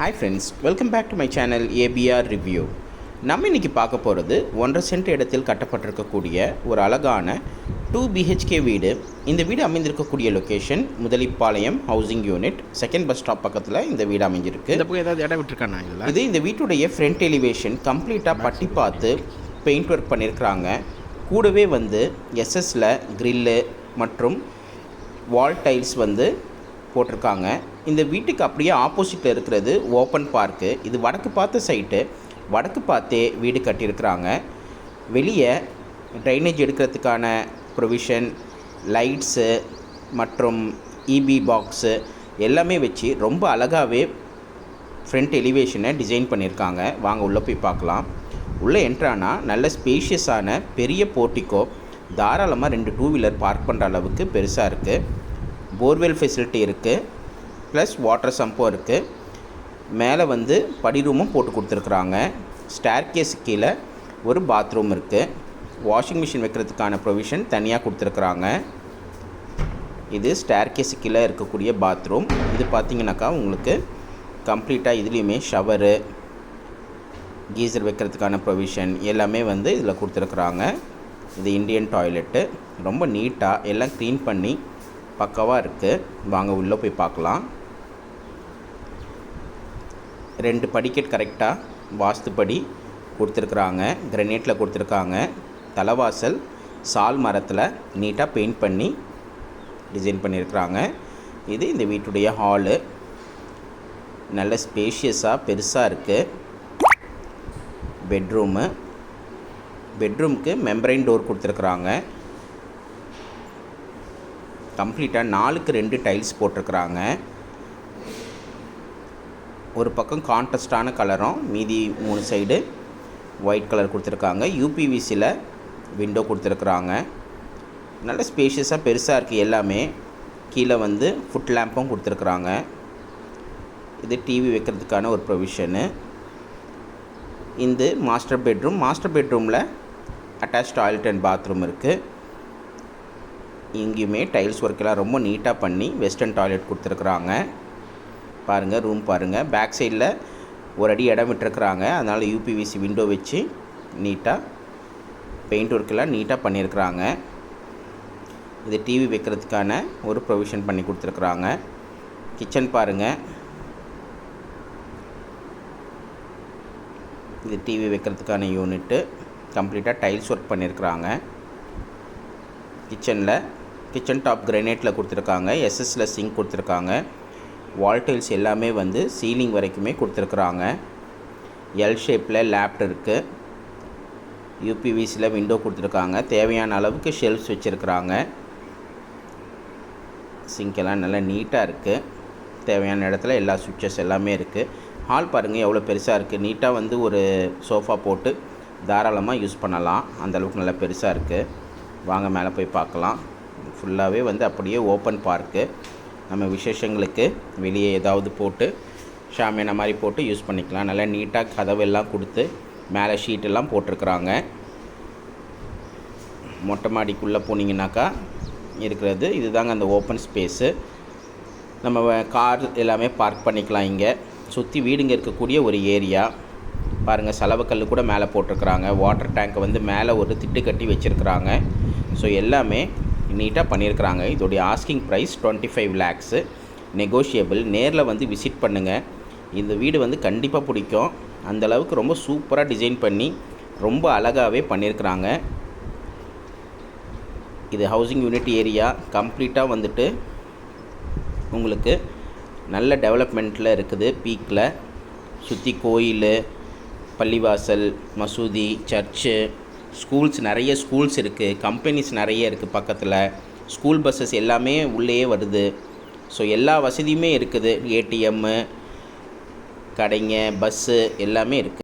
Hi friends welcome back to my channel APR review நம்ம இன்றைக்கி பார்க்க போகிறது ஒன்றரை சென்ட் இடத்தில் கட்டப்பட்டிருக்கக்கூடிய ஒரு அழகான டூ பிஹெச்கே வீடு. இந்த வீடு அமைந்திருக்கக்கூடிய location Mudalipalayam housing unit second bus stop பக்கத்தில் இந்த வீடு அமைஞ்சிருக்கு. இந்த பக்கம் ஏதாவது இடம் விட்டுருக்காண்ணா இதில்? இது இந்த வீட்டுடைய ஃப்ரண்ட் எலிவேஷன் கம்ப்ளீட்டாக பட்டி பார்த்து பெயிண்ட் ஒர்க் பண்ணியிருக்கிறாங்க கூடவே வந்து எஸ்எஸ்ல கிரில்லு மற்றும் வால் டைல்ஸ் வந்து போட்டிருக்காங்க. இந்த வீட்டுக்கு அப்படியே ஆப்போசிட்டில் இருக்கிறது ஓப்பன் பார்க்கு இது வடக்கு பார்த்த சைட்டு வடக்கு பார்த்தே வீடு கட்டியிருக்கிறாங்க. வெளியே ட்ரைனேஜ் எடுக்கிறதுக்கான ப்ரொவிஷன் லைட்ஸு மற்றும் இபி பாக்ஸு எல்லாமே வச்சு ரொம்ப அழகாகவே ஃப்ரண்ட் எலிவேஷனை டிசைன் பண்ணியிருக்காங்க. வாங்க உள்ளே போய் பார்க்கலாம். உள்ளே என்ட்ரானா நல்ல ஸ்பேஷியஸான பெரிய போர்ட்டிக்கோ தாராளமாக ரெண்டு டூ வீலர் பார்க் பண்ணுற அளவுக்கு பெருசாக இருக்குது போர்வெல் ஃபெசிலிட்டி இருக்குது ப்ளஸ் வாட்டர் சம்பும் இருக்குது மேலே வந்து படி ரூமும் போட்டு கொடுத்துருக்குறாங்க. ஸ்டேர்கேஸ் கீழே ஒரு பாத்ரூம் இருக்குது வாஷிங் மிஷின் வைக்கிறதுக்கான ப்ரொவிஷன் தனியாக கொடுத்துருக்குறாங்க. இது ஸ்டேர்கேஸ் கீழே இருக்கக்கூடிய பாத்ரூம் இது பார்த்தீங்கன்னாக்கா உங்களுக்கு கம்ப்ளீட்டாக இதுலேயுமே ஷவரு கீசர் வைக்கிறதுக்கான ப்ரொவிஷன் எல்லாமே வந்து இதில் கொடுத்துருக்குறாங்க. இது இந்தியன் டாய்லெட்டு ரொம்ப நீட்டாக எல்லாம் க்ளீன் பண்ணி பக்காவாக இருக்குது வாங்க உள்ளே போய் பார்க்கலாம். ரெண்டு படிக்கட் கரெக்டாக வாஸ்துப்படி கொடுத்துருக்குறாங்க. கிரனைட்டில் கொடுத்துருக்காங்க. தலைவாசல் சால் மரத்தில் நீட்டாக பெயிண்ட் பண்ணி டிசைன் பண்ணியிருக்கிறாங்க. இது இந்த வீட்டுடைய ஹாலு. நல்ல ஸ்பேஷியஸாக பெருசாக இருக்குது பெட்ரூமு. பெட்ரூமுக்கு மெம்பரைன் டோர் கொடுத்துருக்குறாங்க. கம்ப்ளீட்டாக நாலுக்கு ரெண்டு டைல்ஸ் போட்டிருக்குறாங்க. ஒரு பக்கம் கான்ட்ரஸ்டான கலரும் மீதி மூணு சைடு ஒயிட் கலர் கொடுத்துருக்காங்க. யூபிவிசியில் விண்டோ கொடுத்துருக்குறாங்க. நல்ல ஸ்பேஷியஸாக பெருசாக இருக்குது எல்லாமே. கீழே வந்து ஃபுட் லேம்பும் கொடுத்துருக்குறாங்க. இது டிவி வைக்கிறதுக்கான ஒரு ப்ரொவிஷனு இந்த மாஸ்டர் பெட்ரூம் மாஸ்டர் பெட்ரூமில் அட்டாச் டாய்லெட் அண்ட் பாத்ரூம் இருக்குது இங்கேயுமே டைல்ஸ் ஒர்க்கெல்லாம் ரொம்ப நீட்டாக பண்ணி வெஸ்டர்ன் டாய்லெட் கொடுத்துருக்குறாங்க. பாருங்கள் ரூம் பாருங்கள் பேக் சைடில் ஒரு அடி இடம் விட்டுருக்குறாங்க. அதனால் யூபிவிசி விண்டோ வச்சு நீட்டாக பெயிண்ட் ஒர்க்கெல்லாம் நீட்டாக பண்ணியிருக்கிறாங்க. இது டிவி வைக்கிறதுக்கான ஒரு ப்ரொவிஷன் பண்ணி கொடுத்துருக்குறாங்க. கிச்சன் பாருங்கள் இது டிவி வைக்கிறதுக்கான யூனிட்டு கம்ப்ளீட்டாக டைல்ஸ் ஒர்க் பண்ணியிருக்கிறாங்க. கிச்சனில் கிச்சன் டாப் கிரனைட்டில் கொடுத்துருக்காங்க. எஸ்எஸ்சில் சிங்க் கொடுத்துருக்காங்க. வால் டைல்ஸ் எல்லாமே வந்து சீலிங் வரைக்குமே கொடுத்துருக்குறாங்க. எல் ஷேப்பில் லேப்ட் இருக்குது யூபிவிசியில் விண்டோ கொடுத்துருக்காங்க. தேவையான அளவுக்கு ஷெல்ஃப்ஸ் வச்சுருக்குறாங்க. சிங்கெல்லாம் நல்லா நீட்டாக இருக்குது தேவையான இடத்துல எல்லா சுவிட்சஸ் எல்லாமே இருக்குது ஹால் பாருங்கள் எவ்வளோ பெருசாக இருக்குது நீட்டாக வந்து ஒரு சோஃபா போட்டு தாராளமாக யூஸ் பண்ணலாம். அந்தளவுக்கு நல்லா பெருசாக இருக்குது வாங்க மேலே போய் பார்க்கலாம். ஃபுல்லாகவே வந்து அப்படியே ஓப்பன் பார்க்கு நம்ம விசேஷங்களுக்கு வெளியே ஏதாவது போட்டு ஷாமியான மாதிரி போட்டு யூஸ் பண்ணிக்கலாம். நல்லா நீட்டாக கதவெல்லாம் கொடுத்து மேலே ஷீட்டெல்லாம் போட்டிருக்குறாங்க. மொட்டை மாடிக்குள்ளே போனீங்கன்னாக்கா இருக்கிறது. இதுதாங்க அந்த ஓப்பன் ஸ்பேஸு நம்ம கார் எல்லாமே பார்க் பண்ணிக்கலாம் இங்கே. சுற்றி வீடுங்க இருக்கக்கூடிய ஒரு ஏரியா பாருங்கள் செலவுக்கல் கூட மேலே போட்டிருக்கிறாங்க. வாட்டர் டேங்க்கை வந்து மேலே ஒரு திட்டு கட்டி வச்சுருக்குறாங்க. ஸோ எல்லாமே நீட்டாக பண்ணியிருக்கிறாங்க. இதோடைய asking price twenty five lakhs negotiable நேரில் வந்து விசிட் பண்ணுங்கள் இந்த வீடு வந்து கண்டிப்பாக பிடிக்கும். அந்தளவுக்கு ரொம்ப சூப்பராக டிசைன் பண்ணி ரொம்ப அழகாகவே பண்ணியிருக்கிறாங்க. இது ஹவுசிங் யூனிட் ஏரியா கம்ப்ளீட்டாக வந்துட்டு உங்களுக்கு நல்ல டெவலப்மெண்ட்டில் இருக்குது. பீக்கில் சுற்றி கோயில் பள்ளிவாசல் மசூதி சர்ச்சு ஸ்கூல்ஸ் நிறைய ஸ்கூல்ஸ் இருக்குது கம்பெனிஸ் நிறைய இருக்குது பக்கத்தில். ஸ்கூல் பஸ்ஸஸ் எல்லாமே உள்ளேயே வருது. ஸோ எல்லா வசதியுமே இருக்குது. ஏடிஎம்மு கடைங்க பஸ்ஸு எல்லாமே இருக்குது